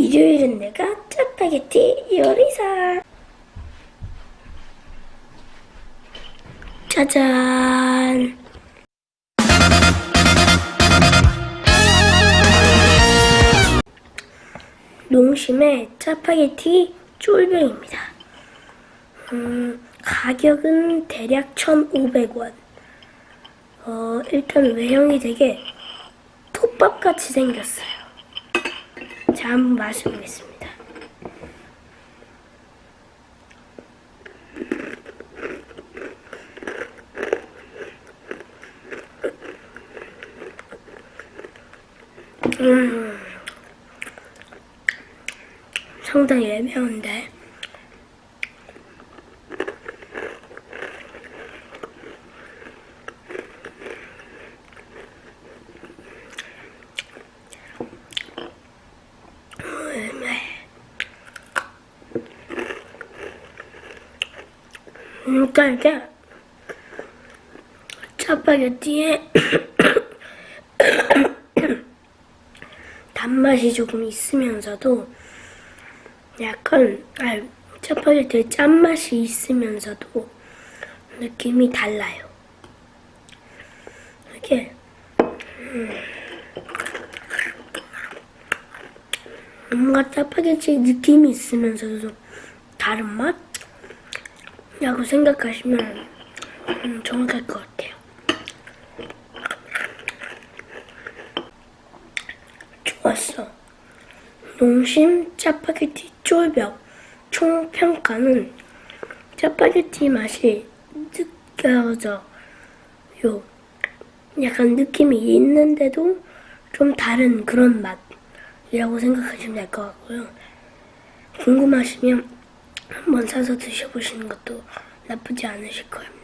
일요일은 내가 짜파게티 요리사. 짜잔. 농심의 짜파게티 쫄병입니다. 음, 가격은 대략 1,500원. 어, 일단 외형이 되게 톱밥같이 생겼어요. 자, 한번 마셔보겠습니다. 음, 상당히 애매한데. 애매해. 그러니까 이게 짜파게티에 단맛이 조금 있으면서도 약간 아, 짜파게티에 짠맛이 있으면서도 느낌이 달라요. 이게 음, 뭔가 짜파게티 느낌이 있으면서도 좀 다른 맛? 라고 생각하시면 음, 정확할 것 같아요. 좋았어. 농심 짜파게티 쫄벽 총 평가는 짜파게티 맛이 느껴져요. 약간 느낌이 있는데도 좀 다른 그런 맛이라고 생각하시면 될 것 같고요. 궁금하시면 한번 사서 드셔보시는 것도 나쁘지 않으실 거예요.